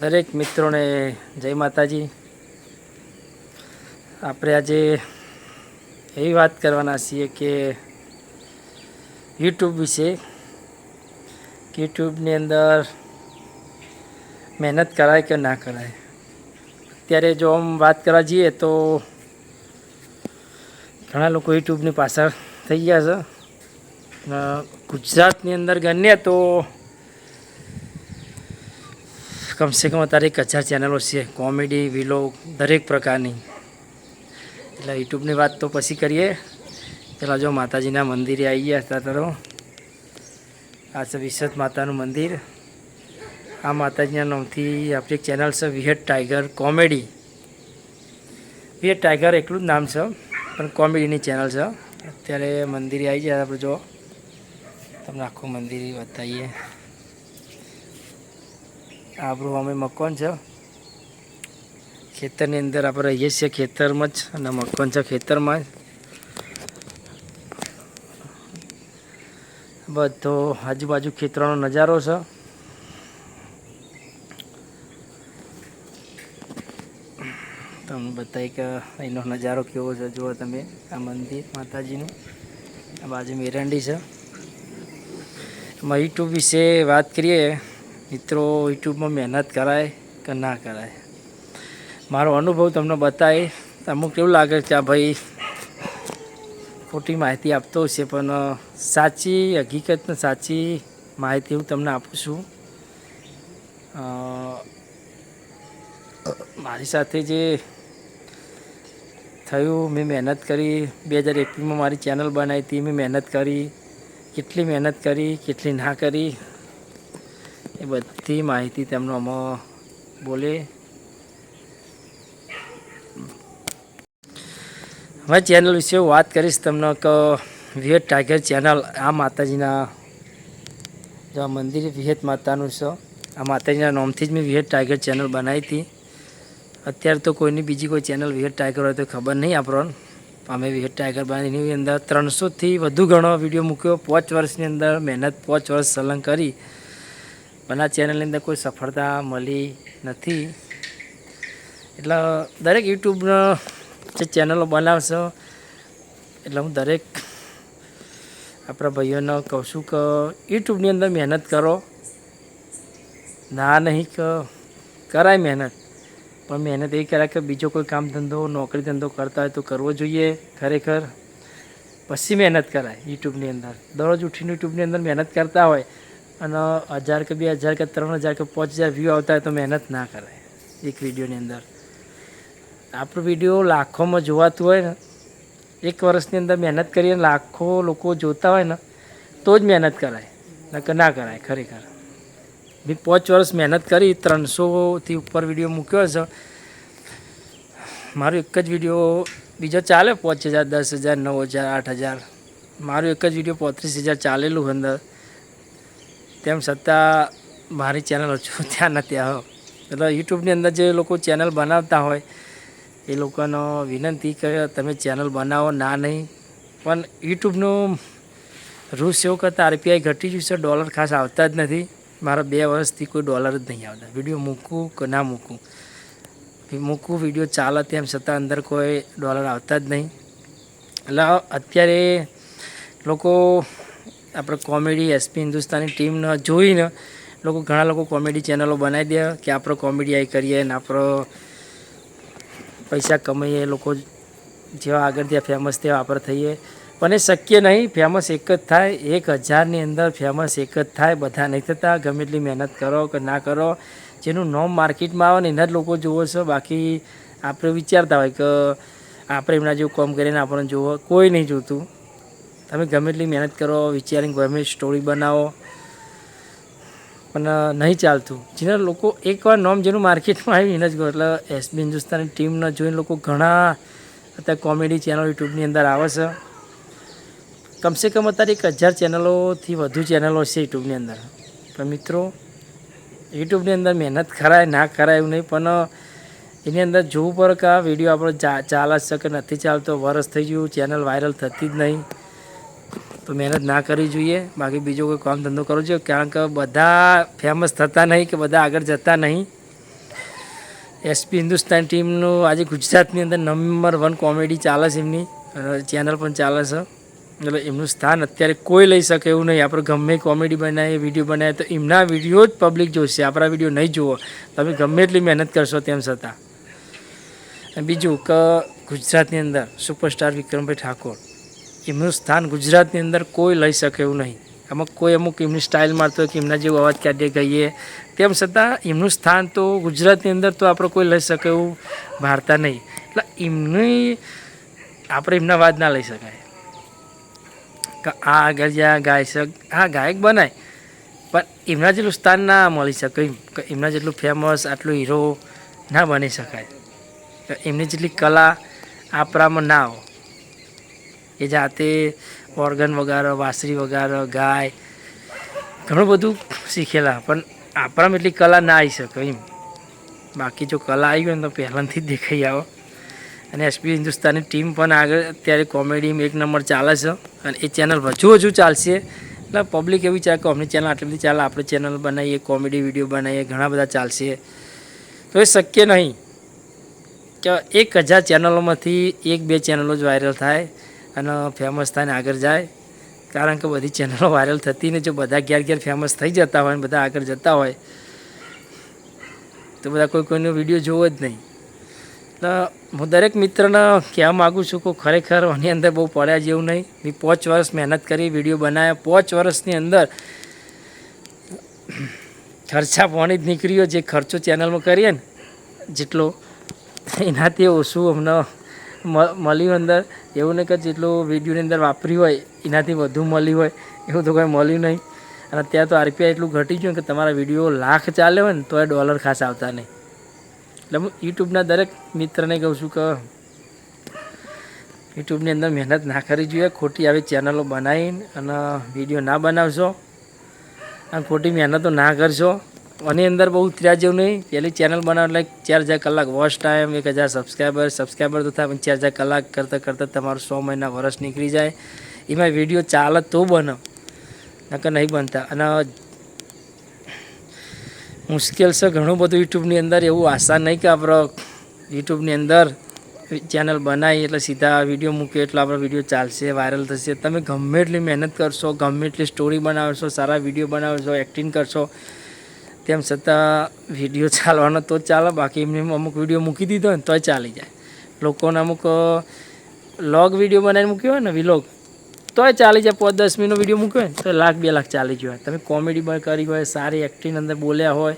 દરેક મિત્રોને જય માતાજી. આપણે આજે એવી વાત કરવાના છીએ કે યુટ્યુબ વિશે યુટ્યુબની અંદર મહેનત કરાય કે ના કરાય. અત્યારે જો આમ વાત કરવા જઈએ તો ઘણા લોકો યુટ્યુબની પાછળ થઈ ગયા છે. ગુજરાતની અંદર ગણીએ તો કમસે કમ અત્યારે એક હજાર ચેનલો છે, કોમેડી વિલોગ દરેક પ્રકારની. એટલે યુટ્યુબની વાત તો પછી કરીએ. પેલા જો માતાજીના મંદિરે આવી ગયા હતા તરો આ છે વિશદ માતાનું મંદિર. આ માતાજીના નામથી આપણી એક ચેનલ છે, white tiger comedy. White tiger એકલું જ નામ છે, પણ કોમેડીની ચેનલ છે. અત્યારે મંદિરે આવી ગયા આપણે જો તમને આખું મંદિર બતાવીએ. આપણું અમે મકાન છે. ખેતરની અંદર આપણે રહીએ છીએ ખેતરમાં જ અને મકાન છે ખેતરમાં જ. બધો આજુબાજુ ખેતરોનો નજારો છે. તમને બતાવી કે અહીંનો નજારો કેવો છે? જુઓ તમે આ મંદિર માતાજીનું. આ બાજુ મેરંડી છે. યુટ્યુબ વિશે વાત કરીએ. મિત્રો, યુટ્યુબમાં મહેનત કરાય કે ના કરાય? મારો અનુભવ તમને બતાવે અમુક એવું લાગે કે આ ભાઈ ખોટી માહિતી આપતો હશે, પણ સાચી, હકીકતને સાચી માહિતી હું તમને આપું છું. મારી સાથે જે થયું, મેં મહેનત કરી. બે હજાર એકવીસમાં મારી ચેનલ બનાવી હતી. મેં મહેનત કરી, કેટલી મહેનત કરી, કેટલી ના કરી. બધી માહિતી તેમનો આમાં બોલે. હવે ચેનલ વિશે વાત કરીશ તમને કે વિહેત ટાઈગર ચેનલ આ માતાજીના જો મંદિર વિહેત માતાનું છે. આ માતાજીના નામથી જ મેં વિહેત ટાઈગર ચેનલ બનાવી હતી. અત્યારે તો કોઈની બીજી કોઈ ચેનલ વિહેત ટાઈગર હોય તો ખબર નહીં આપણને. અમે વિહત ટાઈગર બનાવી અંદર ત્રણસોથી વધુ ઘણો વીડિયો મૂક્યો. પાંચ વર્ષની અંદર મહેનત પાંચ વર્ષ સલંગ કરી. પણ આ ચેનલની અંદર કોઈ સફળતા મળી નથી. એટલે દરેક યુટ્યુબનો જે ચેનલો બનાવશો, એટલે હું દરેક આપણા ભાઈઓને કહું છું કે યુટ્યુબની અંદર મહેનત કરો. ના નહીં કે કરાય મહેનત. પણ મહેનત એ કરાય કે બીજો કોઈ કામ ધંધો, નોકરી ધંધો કરતા હોય તો કરવો જોઈએ ખરેખર. પછી મહેનત કરાય યુટ્યુબની અંદર. દરરોજ ઉઠીને યુટ્યુબની અંદર મહેનત કરતા હોય અને હજાર કે બે હજાર કે ત્રણ હજાર કે પાંચ હજાર વ્યૂ આવતા હોય તો મહેનત ના કરાય એક વિડીયોની અંદર. આપણો વીડિયો લાખોમાં જોવાતું હોય ને, એક વર્ષની અંદર મહેનત કરીને લાખો લોકો જોતા હોય ને, તો જ મહેનત કરાય, નકર ના કરાય ખરેખર. મેં પાંચ વર્ષ મહેનત કરી ત્રણસોથી ઉપર વીડિયો મૂક્યો છે મારો એક જ વીડિયો બીજો ચાલે પાંચ હજાર, દસ હજાર, નવ હજાર, આઠ હજાર. મારું એક જ વીડિયો પોત્રીસ હજાર ચાલેલું અંદર. તેમ છતાં મારી ચેનલ હજુ ત્યાં નથી આવ્યો એટલે યુટ્યુબની અંદર જે લોકો ચેનલ બનાવતા હોય, એ લોકોનો વિનંતી કે તમે ચેનલ બનાવો, ના નહીં. પણ યુટ્યુબનું રૂસ એવું કરતાં આરપીઆઈ ઘટી ગયું છે, ડોલર ખાસ આવતા જ નથી. મારા બે વર્ષથી કોઈ ડોલર જ નહીં આવતા. વીડિયો મૂકું કે ના મૂકું? મૂકું, વીડિયો ચાલે તેમ છતાં અંદર કોઈ ડોલર આવતા જ નહીં. એટલે અત્યારે લોકો આપણે કોમેડી એસપી હિન્દુસ્તાની ટીમને જોઈને લોકો ઘણા લોકો કોમેડી ચેનલો બનાવી દે કે આપણે કોમેડી આઈ કરીએ ને આપણો પૈસા કમાઈએ, લોકો જેવા આગળ ત્યાં ફેમસ તેવા આપણે થઈએ. પણ એ શક્ય નહીં ફેમસ એક જ થાય, એક હજારની અંદર ફેમસ એક જ થાય, બધા નહીં થતા, ગમે એટલી મહેનત કરો કે ના કરો. જેનું નોમ માર્કેટમાં આવે ને એના જ લોકો જુઓ છો. બાકી આપણે વિચારતા હોય કે આપણે એમના જેવું કામ કરીને આપણને જુઓ કોઈ નહીં જોતું. તમે ગમે એટલી મહેનત કરો, વિચારીને ગમે સ્ટોરી બનાવો. પણ નહીં ચાલતું. જેના લોકો એકવાર નોમ જેનું માર્કેટમાં આવ્યું એને જ ગયો એટલે એસબી હિન્દુસ્તાની ટીમને જોઈને લોકો ઘણા અત્યારે કોમેડી ચેનલ યુટ્યુબની અંદર આવે છે. કમસે કમ અત્યારે એક હજાર ચેનલોથી વધુ ચેનલો છે યુટ્યુબની અંદર. પણ મિત્રો, યુટ્યુબની અંદર મહેનત કરાય, ના કરાય એવું નહીં, પણ એની અંદર જોવું પડે કે આ વીડિયો આપણો ચાલે છે કે નથી ચાલતો, વરસ થઈ ગયું, ચેનલ વાયરલ થતી જ નહીં. તો મહેનત ના કરવી જોઈએ. બાકી બીજો કોઈ કામ ધંધો કરવો જોઈએ, કારણ કે બધા ફેમસ થતા નહીં કે બધા આગળ જતા નહીં. એસપી હિન્દુસ્તાન ટીમનું આજે ગુજરાતની અંદર નંબર વન કોમેડી ચાલે છે એમની. ચેનલ પણ ચાલે છે. એટલે એમનું સ્થાન અત્યારે કોઈ લઈ શકે એવું નહીં. આપણે ગમે કોમેડી બનાવીએ વીડિયો બનાવીએ, તો એમના વીડિયો જ પબ્લિક જોશે. આપણા વીડિયો નહીં જુઓ. તમે ગમે એટલી મહેનત કરશો તેમ છતાં. બીજું કે ગુજરાતની અંદર સુપરસ્ટાર વિક્રમભાઈ ઠાકોર. એમનું સ્થાન ગુજરાતની અંદર કોઈ લઈ શકે એવું નહીં. આમાં કોઈ અમુક એમની સ્ટાઇલ મારતો કે એમના જેવો અવાજ કાઢીએ ગઈએ. તેમ છતાં એમનું સ્થાન તો ગુજરાતની અંદર તો આપણે કોઈ લઈ શકે એવું ભારતા નહીં. એટલે એમની, આપણે એમના વાત ના લઈ શકાય. કે આ આગળ જ્યાં ગાય છે. હા, ગાયક બનાય. પણ એમના જેટલું સ્થાન ના મળી શકે એમ. કે એમના જેટલું ફેમસ આટલું હીરો ના બની શકાય. એમની જેટલી કલા આપણામાં ના હોય. એ જાતે ઓર્ગન વગાડો, વાંસળી વગાડો, ગાય, ઘણું બધું શીખેલા. પણ આપણામાં એટલી કલા ના આવી શકે એમ. બાકી જો કલા આવી હોય ને તો પહેલાંથી જ દેખાઈ આવો. અને એસપી હિન્દુસ્તાની ટીમ પણ આગળ અત્યારે કોમેડીમાં એક નંબર ચાલે છે. અને એ ચેનલ હજુ હજુ ચાલશે. એટલે પબ્લિક એવી ચાલે કે અમની ચેનલ આટલી બધી ચાલે, આપણે ચેનલ બનાવીએ, કોમેડી વીડિયો બનાવીએ, ઘણા બધા ચાલશે. તો એ શક્ય નહીં. કે એક હજાર ચેનલોમાંથી એક બે ચેનલો જ વાયરલ થાય. અને ફેમસ થાય ને આગળ જાય. કારણ કે બધી ચેનલો વાયરલ થતી ને જો બધા ઘેર ઘેર ફેમસ થઈ જતા હોય ને બધા આગળ જતા હોય, તો બધા કોઈ કોઈનો વીડિયો જોવો જ નહીં. એટલે હું દરેક મિત્રને કહેવા માગું છું કે ખરેખર આની અંદર બહુ પડ્યા જેવું નહીં. મેં પાંચ વર્ષ મહેનત કરી વીડિયો બનાવ્યા પાંચ વર્ષની અંદર ખર્ચા પાણી જ નીકળ્યો. જે ખર્ચો ચેનલમાં કરીએ ને, જેટલો એનાથી ઓછું અમને મળ્યું અંદર. એવું નહીં કે જેટલું વિડીયોની અંદર વાપર્યું હોય, એનાથી વધુ મળ્યું હોય, એવું તો કંઈ મળ્યું નહીં. અને અત્યારે તો આરપીઆઈ એટલું ઘટી ગયું કે તમારા વીડિયો લાખ ચાલે હોય ને તો એ ડોલર ખાસ આવતા નહીં. એટલે હું યુટ્યુબના દરેક મિત્રને કહું છું કે યુટ્યુબની અંદર મહેનત ના કરવી જોઈએ, ખોટી આવી ચેનલો બનાવીને અને વીડિયો ના બનાવશો અને ખોટી મહેનતો ના કરશો. આની અંદર બહુ ઉતર્યા જેવું નહીં. પહેલી ચેનલ બનાવ એટલે ચાર હજાર કલાક વોચ ટાઈમ એક હજાર સબસ્ક્રાઈબર સબસ્ક્રાઈબર તો થાય, પણ ચાર હજાર કલાક કરતાં કરતાં તમારું સો મહિના વર્ષ નીકળી જાય. એમાં વીડિયો ચાલે તો બનો, નકર નહીં બનતા. અને મુશ્કેલ છે ઘણું બધું યુટ્યુબની અંદર. એવું આશા નહીં કે આપણો યુટ્યુબની અંદર ચેનલ બનાવી એટલે સીધા વીડિયો મૂકીએ એટલે આપણો વીડિયો ચાલશે વાયરલ થશે. તમે ગમે એટલી મહેનત કરશો, ગમે એટલી સ્ટોરી બનાવશો, સારા વીડિયો બનાવશો એક્ટિંગ કરશો તેમ છતાં વીડિયો ચાલવાનો તો ચાલે, બાકી એમને અમુક વીડિયો મૂકી દીધો ને તોય ચાલી જાય. લોકોને અમુક લોગ વીડિયો બનાવીને મૂક્યો હોય ને વિલોગ તોય ચાલી જાય. પાંચ દસ મિનિટનો વીડિયો મૂક્યો હોય તો લાખ બે લાખ ચાલી ગયો હોય. તમે કોમેડી કરી હોય, સારી એક્ટિંગ અંદર બોલ્યા હોય,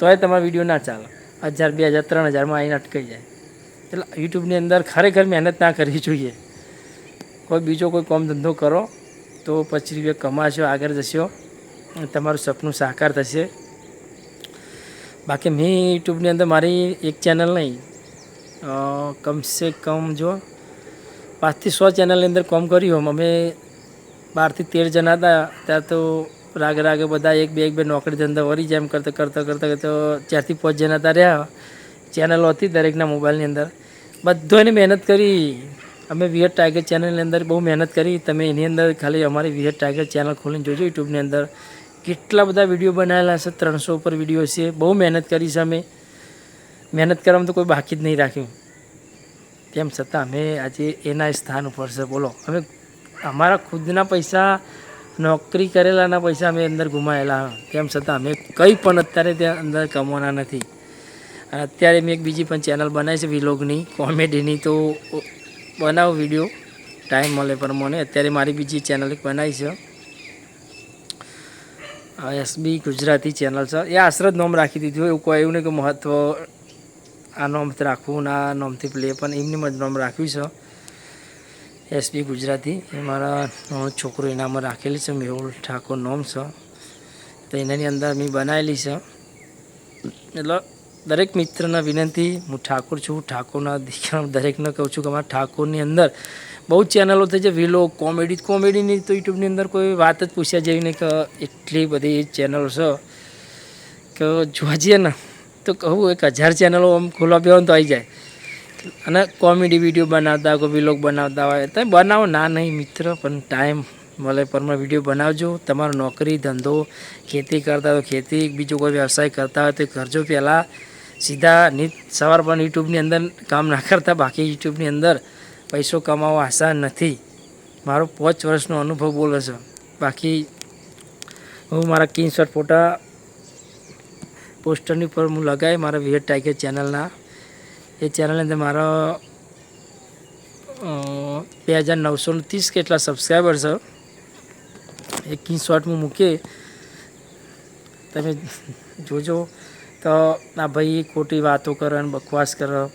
તોય તમારો વીડિયો ના ચાલે. હજાર બે હજાર, ત્રણ હજારમાં આવીને અટકાઈ જાય. એટલે યુટ્યુબની અંદર ખરેખર મહેનત ના કરવી જોઈએ. કોઈ બીજો કોઈ કોમ ધંધો કરો, તો પછી રૂપિયા કમાશો, આગળ જશો તમારું સપનું સાકાર થશે. બાકી મેં યુટ્યુબની અંદર મારી એક ચેનલ નહીં. કમસે કમ જો પાંચથી સો ચેનલની અંદર કોમ કર્યું અમે બારથી તેર જણા હતા. ત્યાં તો રાગે રાગે બધા એક બે એક બે નોકરી ધંધા વરી જેમ કરતા કરતાં કરતાં કરતાં ચારથી પાંચ જણા હતા રહ્યા. ચેનલો હતી દરેકના મોબાઈલની અંદર. બધોને મહેનત કરી. અમે વિયર ટાઈગર ચેનલની અંદર બહુ મહેનત કરી. તમે એની અંદર ખાલી અમારી વિયર ટાઈગર ચેનલ ખોલીને જોજો યુટ્યુબની અંદર. કેટલા બધા વીડિયો બનાવેલા છે ત્રણસો ઉપર વીડિયો છે બહુ મહેનત કરી છે અમે. મહેનત કરવામાં તો કોઈ બાકી જ નહીં રાખ્યું. તેમ છતાં અમે આજે એના સ્થાન ઉપર છે. બોલો, અમે અમારા ખુદના પૈસા, નોકરી કરેલાના પૈસા અમે અંદર ગુમાયેલા તેમ છતાં અમે કંઈ પણ અત્યારે ત્યાં અંદર કમાવાના નથી. અને અત્યારે મેં એક બીજી પણ ચેનલ બનાવી છે વિલોગની કોમેડીની તો બનાવું વીડિયો ટાઈમ મળે પ્રમાણે અત્યારે મારી બીજી ચેનલ એક બનાવી છે. એસબી ગુજરાતી ચેનલ છે. એ આશરે જ નામ રાખી દીધું એવું કોઈ એવું નહીં કે મહત્વ, આ નામથી રાખવું ના આ નામથી પ્લે પણ એમની જ નામ રાખ્યું છે. એસબી ગુજરાતી. એ મારા છોકરો એનામાં રાખેલી છે, મેહુલ ઠાકોર નામ છે. તો એનાની અંદર મેં બનાવેલી છે. એટલે દરેક મિત્રને વિનંતી, હું ઠાકોર છું, ઠાકોરના દીકરા દરેકને કહું છું કે અમારા ઠાકોરની અંદર બહુ જ ચેનલો થઈ છે વિલો કોમેડી કોમેડીની તો યુટ્યુબની અંદર કોઈ વાત જ પૂછ્યા જેવી નહીં કે એટલી બધી ચેનલો છે. કે જઈએ ને તો કહું એક હજાર ચેનલો આમ ખોલવા પીવા તો આવી જાય. અને કોમેડી વીડિયો બનાવતા કોઈ વિલોગ બનાવતા હોય. તો બનાવો? ના, નહીં મિત્ર, પણ ટાઈમ મળે પરમાં વીડિયો બનાવજો. તમારો નોકરી, ધંધો, ખેતી કરતા હોય ખેતી, બીજો કોઈ વ્યવસાય કરતા હોય તો કરજો પહેલાં. સીધા નીત, સવાર પણ યુટ્યુબની અંદર કામ ના કરતા, બાકી યુટ્યુબની અંદર પૈસો કમાવો આસાન નથી. મારો પાંચ વર્ષનો અનુભવ બોલે છે. બાકી હું મારા સ્ક્રીનશોટ ફોટા પોસ્ટરની ઉપર હું લગાવી મારા વિહત ટાઈગર ચેનલના. એ ચેનલની અંદર મારો બે હજાર નવસો ત્રીસ કેટલા સબસ્ક્રાઈબર છે. એ સ્ક્રીનશોટ હું મૂકીએ. તમે જોજો. તો આ ભાઈ ખોટી વાતો કરો અને બકવાસ કરો.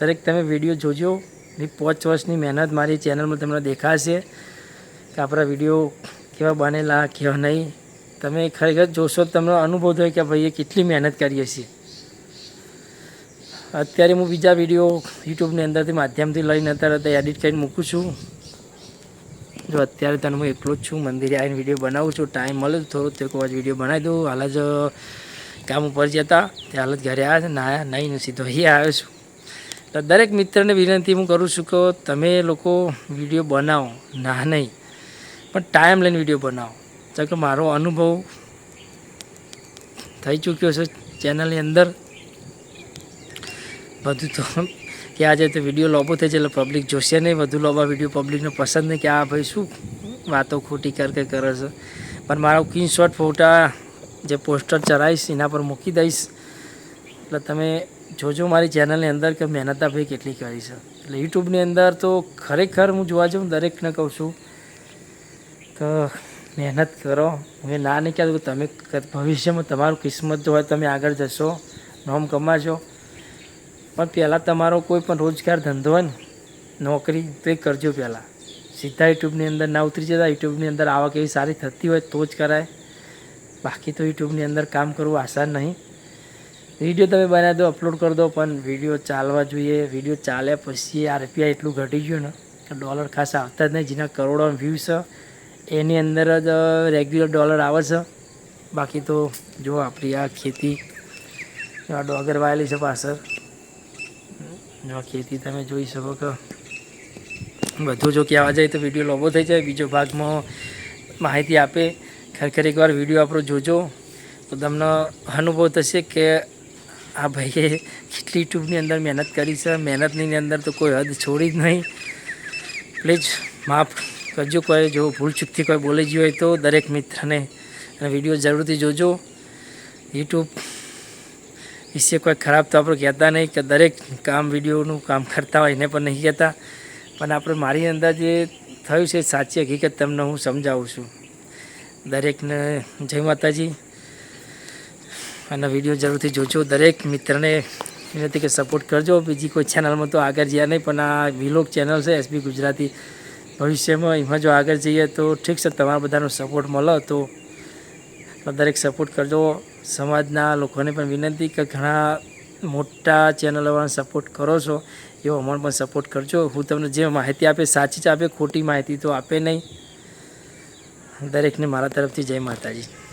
દરેક તમે વીડિયો જોજો. ની પાંચ વર્ષની મહેનત મારી ચેનલમાં તમને દેખાશે કે આપણા વીડિયો કેવા બનેલા, કેવા નહીં. તમે ખરેખર જોશો તમને અનુભવ થયો કે ભાઈએ કેટલી મહેનત કરીએ છીએ અત્યારે હું બીજા વીડિયો યુટ્યુબની અંદરથી માધ્યમથી લઈને અત્યારે તે એડિટ કરીને મૂકું છું. જો અત્યારે તને હું એકલો જ છું, મંદિરે આવીને વીડિયો બનાવું છું ટાઈમ મળે થોડો તો કોઈ વીડિયો બનાવી દઉં. હાલ જ કામ ઉપર જતા તે હાલ જ ઘરે આવ્યા છે, નાયા નહીં, સીધો અહીં આવ્યો છું. તો દરેક મિત્રને વિનંતી હું કરું છું કે તમે લોકો વીડિયો બનાવો. ના, નહીં. પણ ટાઈમ લઈને વીડિયો બનાવો. તો કે મારો અનુભવ થઈ ચૂક્યો છે ચેનલની અંદર. બધું તો કે આજે તો વીડિયો લોબો થઈ છે એટલે પબ્લિક જોશે નહીં. વધુ લોબા વીડિયો પબ્લિકને પસંદ નહીં કે આ ભાઈ શું વાતો ખોટી કર કે કરે છે. પણ મારો સ્ક્રીનશોટ ફોટા જે પોસ્ટર ચડાવીશ એના પર મૂકી દઈશ. એટલે તમે જોજો મારી ચેનલની અંદર કે મહેનત ભાઈ કેટલી કરી છે. એટલે યુટ્યુબની અંદર તો ખરેખર હું જોવા જાઉં દરેકને કહું છું, તો મહેનત કરો. હવે ના નહીં કહેતો તમે ભવિષ્યમાં તમારું કિસ્મત જો હોય તમે આગળ જશો, નોમ કમાશો. પણ પહેલાં તમારો કોઈ પણ રોજગાર ધંધો હોય ને, નોકરી તો એ કરજો પહેલાં. સીધા યુટ્યુબની અંદર ના ઉતરી જતા યુટ્યુબની અંદર આવક એવી સારી થતી હોય તો જ કરાય. બાકી તો યુટ્યુબની અંદર કામ કરવું આસાન નહીં. વીડિયો તમે બનાવી દો અપલોડ કરી દો, પણ વીડિયો ચાલવા જોઈએ. વીડિયો ચાલ્યા પછી આ રૂપિયા એટલું ઘટી ગયું ને કે ડોલર ખાસ આવતા જ નહીં. જેના કરોડો વ્યૂ એની અંદર જ રેગ્યુલર ડોલર આવે છે. બાકી તો જો આપણી આ ખેતી, આ ડોગર વાયેલી છે પાછળ. જો આ ખેતી તમે જોઈ શકો કે બધું જો કહેવા જાય તો વીડિયો લાંબો થઈ જાય. બીજો ભાગમાં માહિતી આપે. ખરેખર એકવાર વીડિયો આપણો જોજો. તો તમને અનુભવ થશે કે આ ભાઈએ કેટલી યુટ્યુબની અંદર મહેનત કરી છે, મહેનતની અંદર તો કોઈ હદ છોડી જ નહીં. પ્લીઝ માફ કરજો, કોઈ જો ભૂલ ચૂકથી કોઈ બોલી ગયું હોય તો દરેક મિત્રને વીડિયો જરૂરથી જોજો. યુટ્યુબ વિશે કોઈ ખરાબ તો આપણે કહેતા નહીં કે દરેક કામ વિડીયોનું કામ કરતા હોય એને પણ નહીં કહેતા. પણ આપણે મારી અંદર જે થયું છે સાચી હકીકત તમને હું સમજાવું છું. દરેકને જય માતાજી. અને વીડિયો જરૂરથી જોજો. દરેક મિત્રને વિનંતી કે સપોર્ટ કરજો. બીજી કોઈ ચેનલમાં તો આગળ જ્યાં નહીં, પણ આ વિલોક ચેનલ છે એસબી ગુજરાતી. ભવિષ્યમાં એમાં જો આગળ જઈએ તો ઠીક છે, તમારા બધાનો સપોર્ટ મળો તો દરેક સપોર્ટ કરજો. સમાજના લોકોને પણ વિનંતી કે ઘણા મોટા ચેનલોવાળાને સપોર્ટ કરો છો, એવો અમારો પણ સપોર્ટ કરજો. હું તમને જે માહિતી આપે, સાચી જ આપે, ખોટી માહિતી તો આપે નહીં. દરેકને મારા તરફથી જય માતાજી.